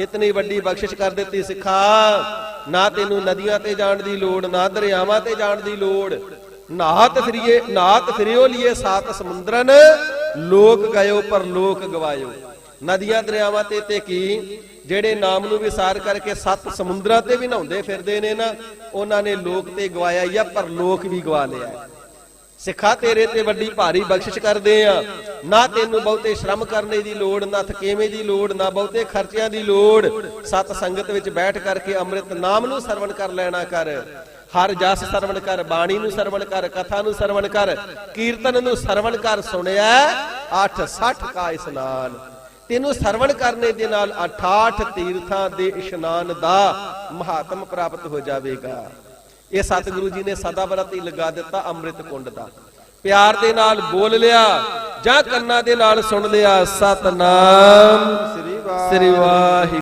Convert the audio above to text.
ਇਤਨੀ ਵੱਡੀ ਬਖਸ਼ਿਸ਼ ਕਰ ਦਿੱਤੀ ਸਿੱਖਾ। ਨਾ ਤੈਨੂੰ ਨਦੀਆਂ ਤੇ ਜਾਣ ਦੀ ਲੋੜ, ਨਾ ਦਰਿਆਵਾਂ ਤੇ ਜਾਣ ਦੀ ਲੋੜ। ਨਾਤ ਫਰੀਏ, ਨਾਤ ਫਰਿਓ ਲਿਏ ਸਾਤ ਸਮੁੰਦਰਨ। ਲੋਕ ਗਇਓ ਪਰ ਲੋਕ ਗਵਾਇਓ। ਨਦੀਆਂ, ਦਰਿਆਵਾਂ ਤੇ ਤੇ ਕੀ? ਜਿਹੜੇ ਨਾਮ ਨੂੰ ਵਿਸਾਰ ਕਰਕੇ ਸੱਤ ਸਮੁੰਦਰਾਂ ਤੇ ਵੀ ਨਹਾਉਂਦੇ ਫਿਰਦੇ ਨੇ ਨਾ, ਉਹਨਾਂ ਨੇ ਲੋਕ ਤੇ ਗਵਾਇਆ ਹੀ ਆ, ਪਰ ਲੋਕ ਵੀ ਗਵਾ ਲਿਆ। ਹੈ। ਸਿੱਖਾ, ਤੇਰੇ ਤੇ ਵੱਡੀ ਭਾਰੀ ਬਖਸ਼ਿਸ਼ ਕਰਦੇ ਆ। ਨਾ ਤੈਨੂੰ ਬਹੁਤੇ ਸ਼ਰਮ ਕਰਨੇ ਦੀ ਲੋੜ, ਨਾ ਥਕੇਵੇਂ ਦੀ ਲੋੜ, ਨਾ ਬਹੁਤੇ ਖਰਚਿਆਂ ਦੀ ਲੋੜ। ਸਤ ਸੰਗਤ ਵਿੱਚ ਬੈਠ ਕਰਕੇ ਅੰਮ੍ਰਿਤ ਨਾਮ ਨੂੰ ਸਰਵਣ ਕਰ ਲੈਣਾ ਕਰ। ਹਰ ਜਸ ਸਰਵਣ ਕਰ, ਬਾਣੀ ਨੂੰ ਸਰਵਣ ਕਰ, ਕਥਾ ਨੂੰ ਸਰਵਣ ਕਰ, ਕੀਰਤਨ ਨੂੰ ਸਰਵਣ ਕਰ ਸੁਣਿਆ 860 ਕਾ ਇਸਨਾਨ। ਤੈਨੂੰ ਸਰਵਣ ਕਰਨੇ ਦੇ ਨਾਲ 68 ਤੀਰਥਾਂ ਦੇ ਇਸ਼ਨਾਨ ਦਾ ਮਹਾਤਮ ਪ੍ਰਾਪਤ ਹੋ ਜਾਵੇਗਾ। ਇਹ ਸਤਿਗੁਰੂ ਜੀ ਨੇ ਸਦਾ ਬਰਤ ਹੀ ਲਗਾ ਦਿੱਤਾ ਅੰਮ੍ਰਿਤ ਕੁੰਡ ਦਾ। ਪਿਆਰ ਦੇ ਨਾਲ ਬੋਲ ਲਿਆ ਜਾਂ ਕੰਨਾਂ ਦੇ ਨਾਲ ਸੁਣ ਲਿਆ ਸਤਨਾਮ। ਸ੍ਰੀ ਵਾਹਿਗੁਰੂ।